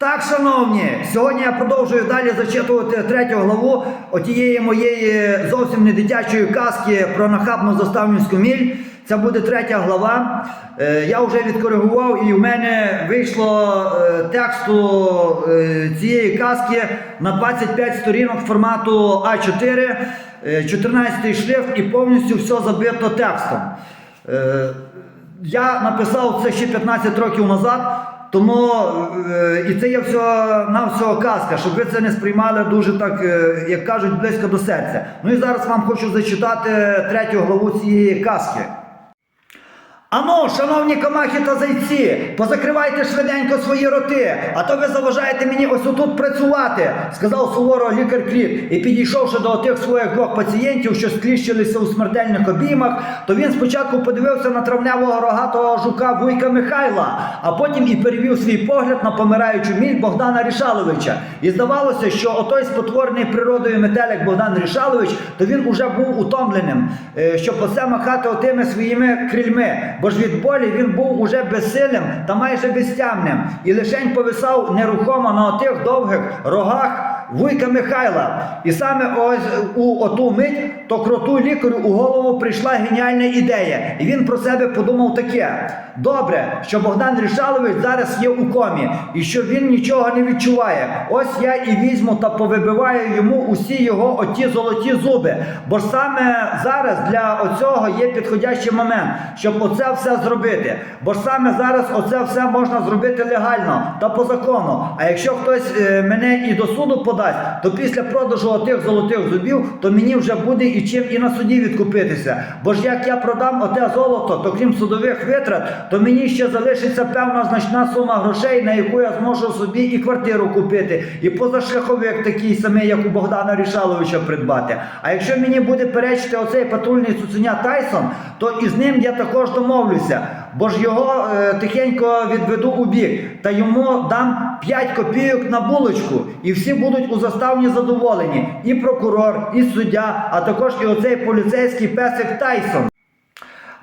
Так, шановні, сьогодні я продовжую далі зачитувати третю главу отієї моєї зовсім не дитячої казки про нахабну заставницьку міль. Це буде третя глава. Е, Я вже відкоригував, і в мене вийшло е, тексту е, цієї казки на 25 сторінок формату А4, е, 14 шрифт і повністю все забито текстом. Я написав це ще 15 років назад. Тому е, і це є все на всього казка, щоб ви це не сприймали дуже так, е, як кажуть, близько до серця. Ну і зараз вам хочу зачитати третю главу цієї казки. Ану, шановні комахи та зайці, позакривайте швиденько свої роти, а то ви заважаєте мені ось отут працювати, сказав суворо лікар Кріт. І підійшовши до тих своїх двох пацієнтів, що скліщилися у смертельних обіймах, то він спочатку подивився на травнявого рогатого жука Вуйка Михайла, а потім і перевів свій погляд на помираючу міль Богдана Рішаловича. І здавалося, що отой спотворений природою метелик Богдан Рішалович, то він уже був утомленим, е, щоб оце махати отими своїми крильми. Бо ж від болі він був уже безсилим та майже безтямним, і лишень повисав нерухомо на отих довгих рогах вуйка Михайла. І саме ось у оту мить то кроту лікарю у голову прийшла геніальна ідея. І він про себе подумав таке: добре, що Богдан Рішалович зараз є у комі, і що він нічого не відчуває. Ось я і візьму та повибиваю йому усі його оті золоті зуби. Бо саме зараз для оцього є підходящий момент, щоб оце все зробити. Бо саме зараз оце все можна зробити легально та по закону. А якщо хтось е, мене і до суду подасть, то після продажу отих золотих зубів, то мені вже буде і чим і на суді відкупитися. Бо ж як я продам оте золото, то крім судових витрат, то мені ще залишиться певна значна сума грошей, на яку я зможу собі і квартиру купити, і позашляховик такий самий, як у Богдана Рішаловича придбати. А якщо мені буде перечити оцей патрульний цуценя Тайсон, то із ним я також домовлюся. Бо ж його е, тихенько відведу у бік, та йому дам 5 копійок на булочку, і всі будуть у заставні задоволені. І прокурор, і суддя, а також і оцей поліцейський песик Тайсон.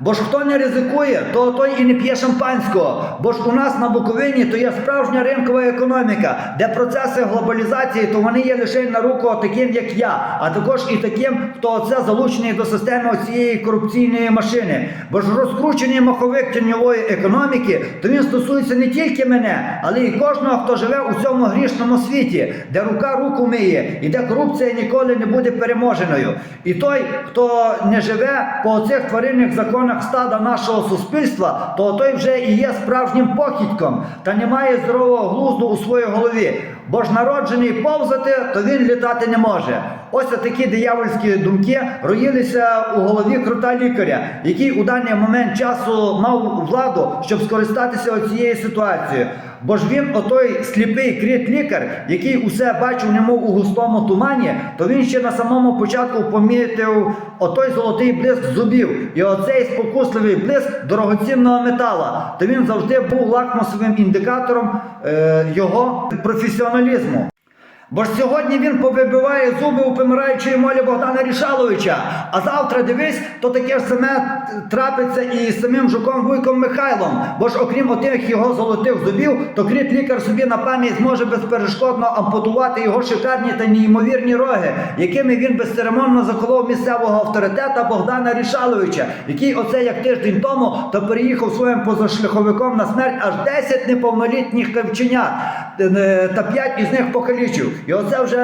Бо ж хто не ризикує, то той і не п'є шампанського. Бо ж у нас на Буковині то є справжня ринкова економіка, де процеси глобалізації, то вони є лише на руку таким, як я, а також і таким, хто оце залучений до системи цієї корупційної машини. Бо ж розкручений маховик тіньової економіки, то він стосується не тільки мене, але й кожного, хто живе у цьому грішному світі, де рука руку миє, і де корупція ніколи не буде переможеною. І той, хто не живе по цих тваринних законах стада нашого суспільства, то той вже і є справжнім похідьком та не має здорового глузду у своїй голові. Бо ж народжений повзати, то він літати не може. Ось такі диявольські думки роїлися у голові крута лікаря, який у даний момент часу мав владу, щоб скористатися цією ситуацією. Бо ж він, отой сліпий кріт лікар, який усе бачив немов у густому тумані, то він ще на самому початку помітив отой золотий блиск зубів і оцей спокусливий блиск дорогоцінного метала. То він завжди був лакмусовим індикатором е, його професіоналізму. Бо ж сьогодні він повибиває зуби у помираючої молі Богдана Рішаловича, а завтра дивись, то таке ж саме трапиться і з самим жуком Вуйком Михайлом. Бо ж окрім отих його золотих зубів, то кріт лікар собі на пам'ять зможе безперешкодно ампутувати його шикарні та неймовірні роги, якими він безцеремонно заколов місцевого авторитета Богдана Рішаловича, який оце як тиждень тому то переїхав своїм позашляховиком на смерть аж 10 неповнолітніх кавченят е, та 5 із них покалічив. І оце вже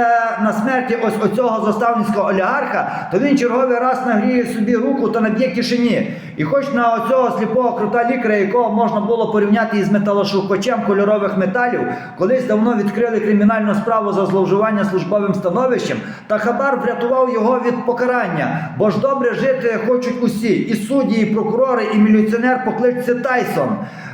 на смерті ось оцього заставницького олігарха, то він черговий раз нагріє собі руку та наб'є кишені. І хоч на оцього сліпого крута лікаря, якого можна було порівняти із металошукачем кольорових металів, колись давно відкрили кримінальну справу за зловживання службовим становищем, та хабар врятував його від покарання. Бо ж добре жити хочуть усі, і судді, і прокурори, і міліціонер покличці Тайсон.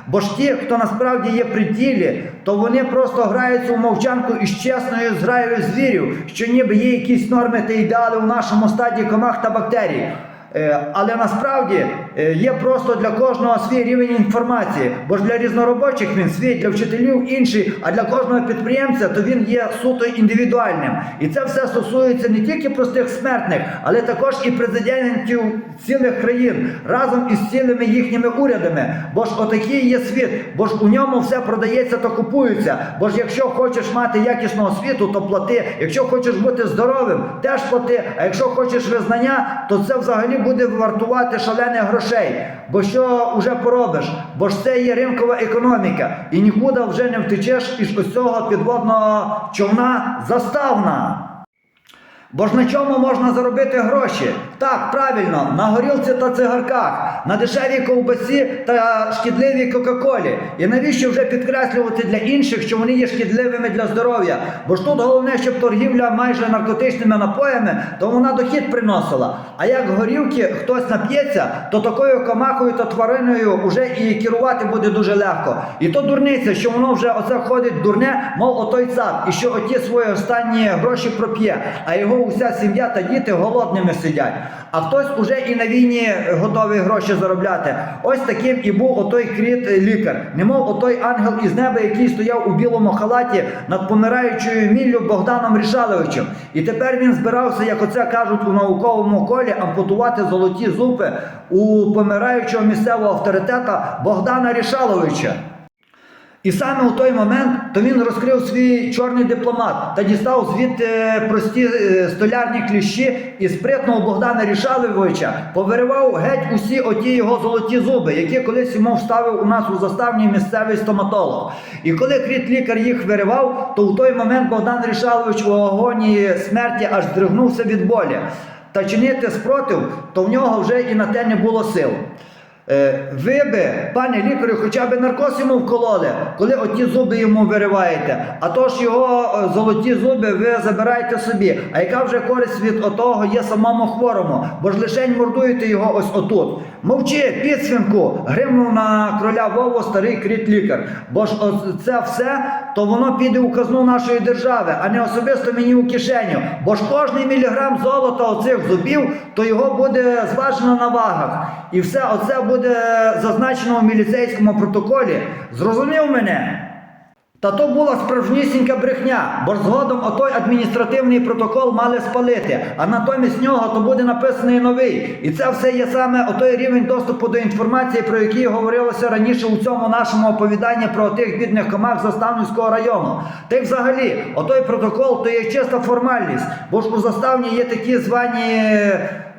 Бо ж ті, хто насправді є при ділі, то вони просто граються у мовчанку із чесною зграєю звірів, що ніби є якісь норми та ідеали у нашому стаді комах та бактерій. Е, Але насправді е, є просто для кожного свій рівень інформації. Бо ж для різноробочих він свій, для вчителів інший, а для кожного підприємця то він є суто індивідуальним. І це все стосується не тільки простих смертних, але також і президентів цілих країн разом із цілими їхніми урядами. Бо ж отакий є світ, бо ж у ньому все продається та купується. Бо ж якщо хочеш мати якісну освіту, то плати. Якщо хочеш бути здоровим, теж плати. А якщо хочеш визнання, то це взагалі буде вартувати шалених грошей. Бо що вже поробиш? Бо ж це є ринкова економіка, і нікуди вже не втечеш із ось цього підводного човна заставна. Бо ж на чому можна заробити гроші? Так, правильно, на горілці та цигарках, на дешевій ковбасі та шкідливій Кока-Колі. І навіщо вже підкреслювати для інших, що вони є шкідливими для здоров'я? Бо ж тут головне, щоб торгівля майже наркотичними напоями, то вона дохід приносила. А як горілки хтось нап'ється, то такою комахою та твариною вже і керувати буде дуже легко. І то дурниця, що воно вже оце ходить дурне, мов отой цап, і що оті свої останні гроші проп'є, а його уся сім'я та діти голодними сидять. А хтось уже і на війні готовий гроші заробляти. Ось таким і був отой кріт лікар, немов отой ангел із неба, який стояв у білому халаті над помираючою міллю Богданом Рішаловичем. І тепер він збирався, як оце кажуть у науковому колі, ампутувати золоті зуби у помираючого місцевого авторитета Богдана Рішаловича. І саме у той момент то він розкрив свій чорний дипломат та дістав звідти прості е, столярні кліщі і спритного Богдана Рішаловича повиривав геть усі оті його золоті зуби, які колись йому вставив у нас у заставній місцевий стоматолог. І коли кріт лікар їх виривав, то у той момент Богдан Рішалович у агонії смерті аж здригнувся від болі. Та чинити спротив, то в нього вже і на те не було сил. Е, Ви би, пане лікарю, хоча б наркоз йому вкололи, коли оті зуби йому вириваєте. А то ж його е, золоті зуби ви забираєте собі. А яка вже користь від отого є самому хворому? Бо ж лишень мордуєте його ось отут. Мовчи, підсвинку, гримнув на кроля Вову старий кріт лікар. Бо ж це все, то воно піде у казну нашої держави, а не особисто мені у кишеню. Бо ж кожний міліграм золота оцих зубів, то його буде зважено на вагах. І все оце буде зазначено у міліцейському протоколі. Зрозумів мене? Та то була справжнісінька брехня, бо згодом отой адміністративний протокол мали спалити, а натомість нього то буде написаний новий. І це все є саме отой рівень доступу до інформації, про який говорилося раніше у цьому нашому оповіданні про тих бідних комах Заставницького району. Та й взагалі, отой протокол то є чиста формальність, бо ж у заставні є такі звані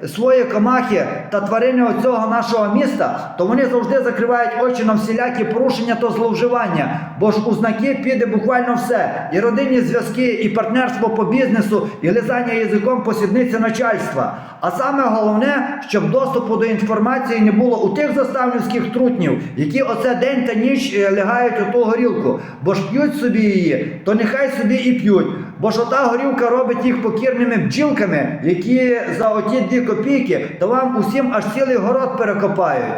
свої комахи та тварини оцього нашого міста, то вони завжди закривають очі на всілякі порушення та зловживання, бо ж у знаки піде буквально все: і родинні зв'язки, і партнерство по бізнесу, і лизання язиком по сідниці начальства. А саме головне, щоб доступу до інформації не було у тих заставницьких трутнів, які оце день та ніч е, лягають у ту горілку, бо ж п'ють собі її, то нехай собі і п'ють. Бо ж ота горілка робить їх покірними бджілками, які за оті дві копійки, то вам усім аж цілий город перекопають.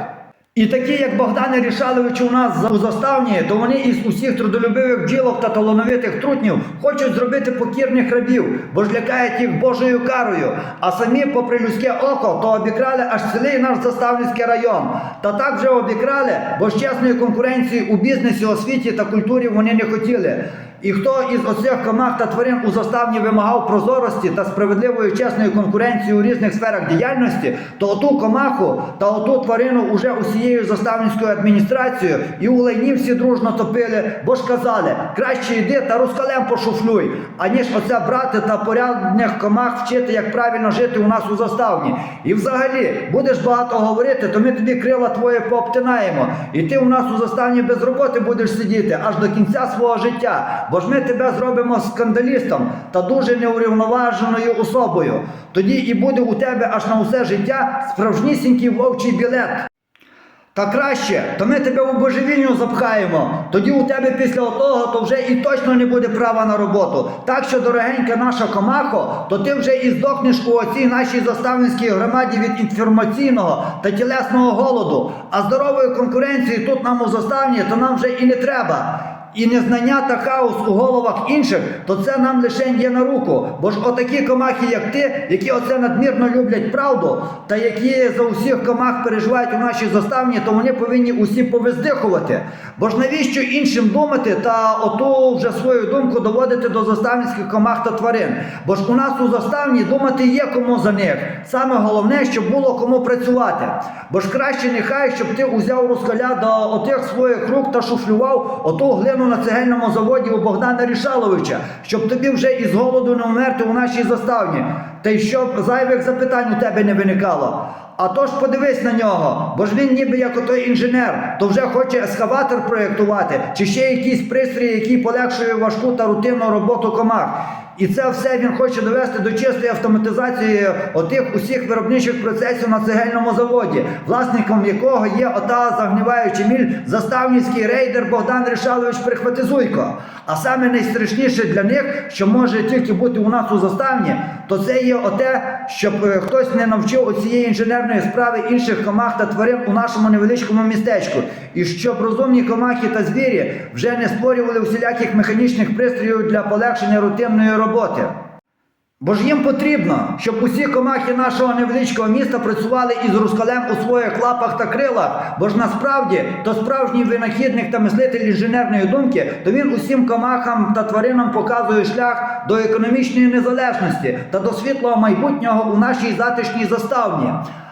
І такі, як Богдан Рішалович у нас у заставні, то вони із усіх трудолюбивих бджілок та талановитих трутнів хочуть зробити покірних рабів, бо ж лякають їх Божою карою. А самі, попри людське око, то обікрали аж цілий наш заставницький район. Та так вже обікрали, бо ж чесної конкуренції у бізнесі, освіті та культурі вони не хотіли. І хто із оцих комах та тварин у заставні вимагав прозорості та справедливої чесної конкуренції у різних сферах діяльності, то оту комаху та оту тварину уже усією заставницькою адміністрацією і у лайні всі дружно топили, бо ж казали, краще йди та рускалем пошуфлюй, аніж оце брати та порядних комах вчити, як правильно жити у нас у заставні. І взагалі, будеш багато говорити, то ми тобі крила твоє пообтинаємо. І ти у нас у заставні без роботи будеш сидіти аж до кінця свого життя. Бо ж ми тебе зробимо скандалістом та дуже неурівноваженою особою. Тоді і буде у тебе аж на усе життя справжнісінький вовчий білет. Та краще, то ми тебе у божевільню запхаємо. Тоді у тебе після того то вже і точно не буде права на роботу. Так що, дорогенька наша комахо, то ти вже і здохнеш у оцій нашій заставницькій громаді від інформаційного та тілесного голоду. А здорової конкуренції тут нам у заставні, то нам вже і не треба. І незнання та хаос у головах інших, то це нам лише є на руку. Бо ж отакі комахи, як ти, які оце надмірно люблять правду, та які за усіх комах переживають у нашій заставні, то вони повинні усі повиздихувати. Бо ж навіщо іншим думати та оту вже свою думку доводити до заставницьких комах та тварин? Бо ж у нас у заставні думати є кому за них. Саме головне, щоб було кому працювати. Бо ж краще нехай, щоб ти узяв рускаля до отих своїх рук та шуфлював оту глину на цегельному заводі у Богдана Рішаловича, щоб тобі вже із голоду не вмерти у нашій заставні, та й щоб зайвих запитань у тебе не виникало. А то ж подивись на нього, бо ж він ніби як отой інженер, то вже хоче ескаватор проєктувати, чи ще якісь пристрої, які полегшує важку та рутинну роботу комах. І це все він хоче довести до чистої автоматизації отих усіх виробничих процесів на цегельному заводі, власником якого є ота загниваюча міль заставницький рейдер Богдан Рішалович Прихватизуйко. А саме найстрашніше для них, що може тільки бути у нас у заставні, то це є оте, щоб е, хтось не навчив оцієї інженерної справи інших комах та тварин у нашому невеличкому містечку, і щоб розумні комахи та звірі вже не створювали усіляких механічних пристроїв для полегшення рутинної роботи. Бо ж їм потрібно, щоб усі комахи нашого невеличкого міста працювали із рускалем у своїх лапах та крилах. Бо ж насправді то справжній винахідник та мислитель інженерної думки, то він усім комахам та тваринам показує шлях до економічної незалежності та до світлого майбутнього у нашій затишній заставні.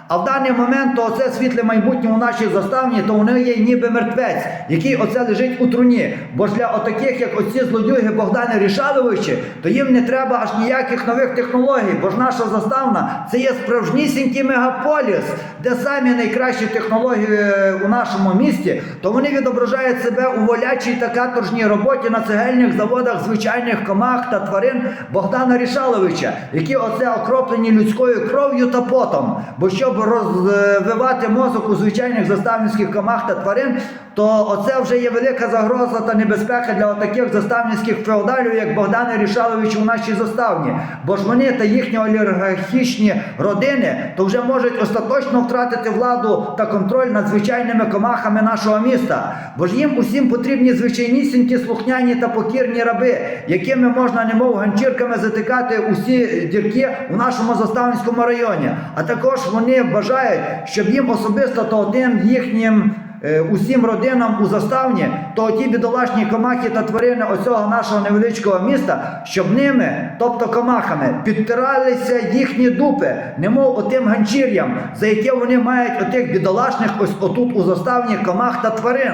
А в даний момент то оце світле майбутнє у нашій заставні, то неї є ніби мертвець, який оце лежить у труні. Бо ж для отаких, як оці злодюги Богдани Рішаловичі, то їм не треба аж ніяких нових технологій, бо ж наша заставна це є справжнісінький мегаполіс, де самі найкращі технології е, у нашому місті, то вони відображають себе у волячій та каторжній роботі на цегельних заводах звичайних комах та тварин Богдана Рішаловича, які оце окроплені людською кров'ю та потом. Бо щоб розвивати мозок у звичайних заставницьких комах та тварин, то оце вже є велика загроза та небезпека для отаких заставницьких феодалів, як Богдан Рішалович у нашій заставні. Бо ж вони та їхні олігархічні родини то вже можуть остаточно втратити владу та контроль над звичайними комахами нашого міста. Бо ж їм усім потрібні звичайнісінькі слухняні та покірні раби, якими можна немов ганчірками затикати усі дірки у нашому заставницькому районі. А також вони бажають, щоб їм особисто то одним їхнім. е, Усім родинам у заставні, то ті бідолашні комахи та тварини оцього нашого невеличкого міста, щоб ними, тобто комахами, підтиралися їхні дупи, немов отим ганчір'ям, за яке вони мають отих бідолашних ось отут у заставні комах та тварин.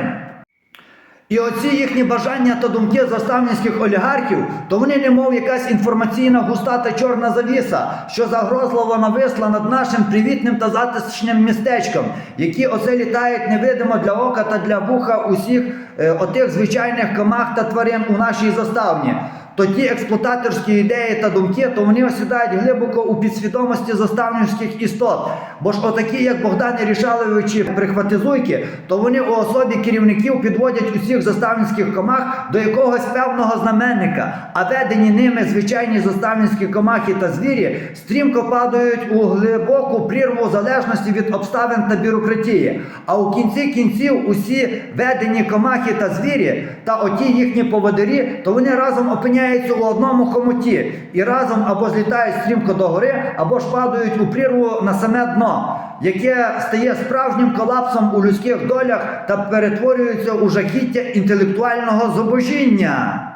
І оці їхні бажання та думки заставницьких олігархів, то вони немов якась інформаційна густа та чорна завіса, що загрозливо нависла над нашим привітним та затишним містечком, які оце літають невидимо для ока та для вуха усіх е, отих звичайних комах та тварин у нашій заставні. То ті експлуататорські ідеї та думки, то вони осідають глибоко у підсвідомості заставницьких істот. Бо ж отакі, як Богдан Рішаловичі прихватизуйки, то вони у особі керівників підводять усіх заставницьких комах до якогось певного знаменника, а ведені ними звичайні заставницькі комахи та звірі стрімко падають у глибоку прірву залежності від обставин та бюрократії. А у кінці кінців усі ведені комахи та звірі та оті їхні поводирі, то вони разом опиняються у одному хомуті і разом або злітають стрімко до гори, або ж падають у прірву на саме дно, яке стає справжнім колапсом у людських долях та перетворюється у жахіття інтелектуального зубожіння.